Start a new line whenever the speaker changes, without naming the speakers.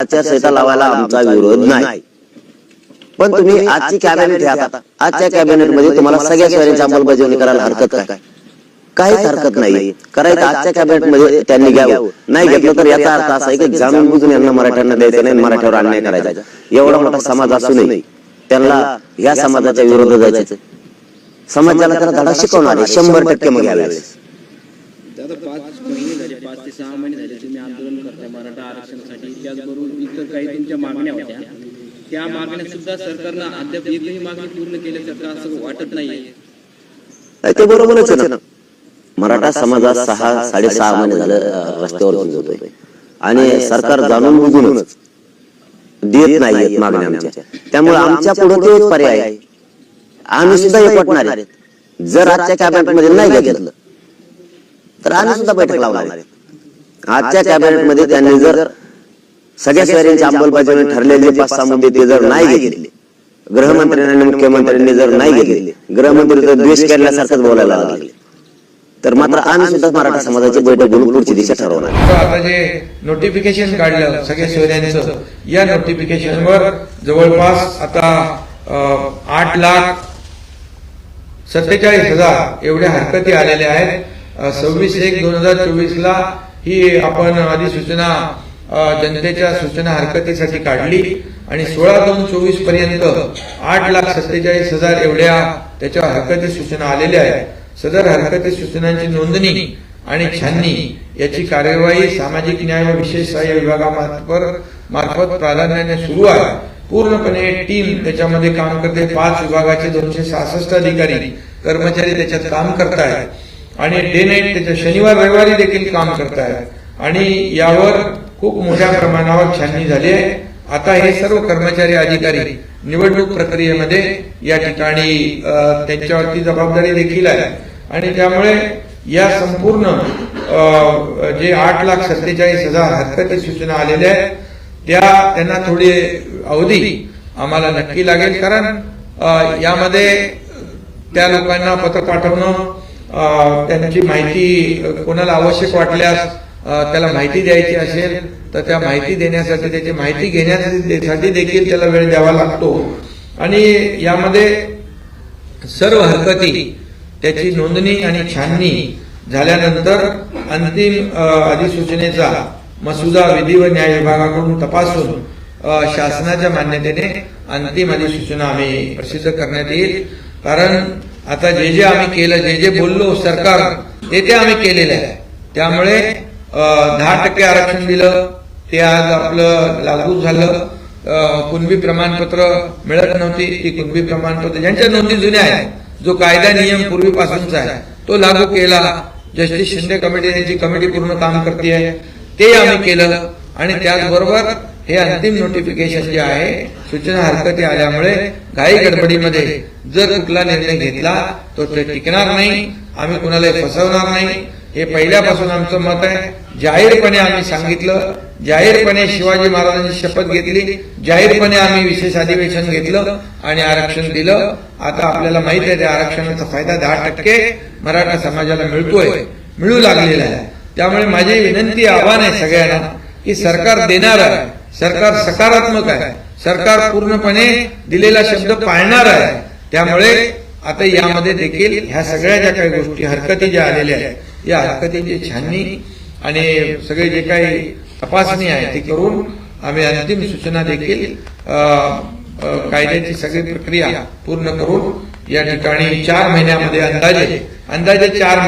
आचारसंहिता लावायला आमचा विरोध नाही. पण तुम्ही आजची कॅबिनेट घ्या आता. आजच्या कॅबिनेटमध्ये तुम्हाला सगळ्या सोयऱ्यांची अंमलबजावणी करायला हरकत काय काहीच हरकत नाही. करायचं आजच्या कॅबिनेटमध्ये त्यांनी घ्यावं. नाही घेतलं तर याचा अर्थ असा आहे की जाणून बुजून यांना मराठ्यांना द्यायचं नाही मराठ्यावर अन्याय करायचा. एवढा मोठा समाज असूनही त्यांना या समाजाच्या विरोधात जायचं समाजाला त्याला धडा शिकवणार आहे. शंभर टक्के मग
दादा पाच महिने झाले पाच ते सहा महिने झाले तुम्ही आंदोलन मराठा आरक्षणासाठी त्याचबरोबर इतर काही तुमच्या मागण्या होत्या. त्या मागण्या सुद्धा सरकारनं अद्याप एकही मागणी पूर्ण केल्यासारखं असं वाटत नाहीये.
नाही, ते बरोबरच आहे ना. मराठा समाजात सहा साडेसहा महिने झालं रस्त्यावर झुंजतोय आणि सरकार जाणून बुजूनच देत नाहीयेत मागण्या आमच्या. त्यामुळे आमच्या पुढे तेच पर्याय आहे. आम्ही सुद्धा एकवटणार आहेत जर आजच्या कॅबिनेटमध्ये नाही घेतलं तर आम्ही सुद्धा बैठक लावणार आहेत आजच्या कॅबिनेटमध्ये त्यांनी जर सगळ्या सोयऱ्यांची अंमलबजावणी ठरलेले पाच सहा मुद्दे ते जर नाही घेतले. गृहमंत्र्यांनी आणि मुख्यमंत्र्यांनी जर नाही घेतले गृहमंत्री जर द्वेष केल्यासारखंच बोलायला लागले. तर मात्र आम्ही सुद्धा मराठा समाजाची बैठक घेऊन पुढची दिशा ठरवणार. आहे.
आता जे नोटिफिकेशन काढलं सगळ्या सोयऱ्यांचं या नोटिफिकेशनवर जवळपास आता आठ लाख सत्तेचाळीस हजार एवढ्या हरकती आलेल्या आहेत. सव्वीस एक दोन हजार चोवीस ला ही आपण अधिसूचना सूचना जनतेच्या सूचना हरकतीसाठी काढली आणि सोळा दोन चोवीसपर्यंत आठ लाख सत्तेचाळीस हजार एवढ्या त्याच्या हरकती सूचना आलेल्या आहेत. सदर हरकती सूचनांची नोंदणी आणि छाननी याची कार्यवाही सामाजिक न्याय व विशेष सहाय्य विभागामार्फत मार्फत प्राधान्याने सुरू आहे. पूर्णपणे टीम त्याच्यामध्ये काम करते. पाच विभागाचे दोनशे सहासष्ट अधिकारी कर्मचारी त्याच्यात काम करतायत. आणि डे नाईट त्याच्या शनिवार रविवारी देखील काम करतायत. आणि यावर खूप मोठ्या प्रमाणावर छाननी झाली आहे. आता हे सर्व कर्मचारी अधिकारी निवडणूक प्रक्रियेमध्ये या ठिकाणी त्यांच्यावरती जबाबदारी देखील आहे. आणि त्यामुळे या संपूर्ण जे आठ लाख सत्तेचाळीस हजार हरकती सूचना आलेल्या आहेत त्या त्यांना थोडी अवधी आम्हाला नक्की लागेल. कारण यामध्ये त्या लोकांना पत्र पाठवणं त्यांची माहिती कोणाला आवश्यक वाटल्यास त्याला माहिती द्यायची असेल तर त्या माहिती देण्यासाठी त्याची माहिती घेण्यासाठी देखील त्याला वेळ द्यावा लागतो. आणि यामध्ये सर्व हरकती त्याची नोंदणी आणि छाननी झाल्यानंतर अंतिम अधिसूचनेचा मसुदा विधी व न्याय विभागाकडून तपासून शासनाच्या मान्यतेने अंतिम अधिसूचना आम्ही प्रसिद्ध करण्यात येईल. कारण आता जे जे आम्ही केलं जे जे बोललो सरकार ते ते आम्ही केलेलं आहे. त्यामुळे दहा टक्के आरक्षण दिलं ते आज आपलं लागू झालं. कुणबी प्रमाणपत्र मिळत नव्हती ती कुणबी प्रमाणपत्र ज्यांच्या नोंदी जुन्या आहेत जो कायदा नियम पूर्वीपासूनचा आहे तो लागू केला. जस्टिस शिंदे कमिटीने जी कमिटी पूर्ण काम करते आहे ते आम्ही केलं. आणि त्याचबरोबर हे अंतिम नोटिफिकेशन जे आहे सूचना हरकती आल्यामुळे घाई गडबडीमध्ये जर कुठला निर्णय घेतला तो ते टिकणार नाही आम्ही कुणालाही फसवणार नाही. हे पहिल्यापासून आमचं मत आहे. जाहीरपणे आम्ही सांगितलं जाहीरपणे शिवाजी महाराजांची शपथ घेतली जाहीरपणे आम्ही विशेष अधिवेशन घेतलं आणि आरक्षण दिलं. आता आपल्याला माहीत आहे त्या आरक्षणाचा फायदा दहा टक्के मराठा समाजाला मिळतोय मिळू लागलेला आहे. त्यामुळे माझी विनंती आव्हान आहे सगळ्यांना की सरकार देणार आहे. सरकार सकारात्मक आहे. सरकार पूर्णपणे दिलेला शब्द पाळणार आहे. त्यामुळे आता यामध्ये देखील ह्या सगळ्या ज्या काही गोष्टी हरकती ज्या आलेल्या आहेत या हरकतीची छाननी आणि सगळे जे काही तपासणी आहे ती करून आम्ही अंतिम सूचना देखील कायद्याची सगळी प्रक्रिया पूर्ण करून या ठिकाणी चार महिन्यामध्ये अंदाजे अंदाजे चार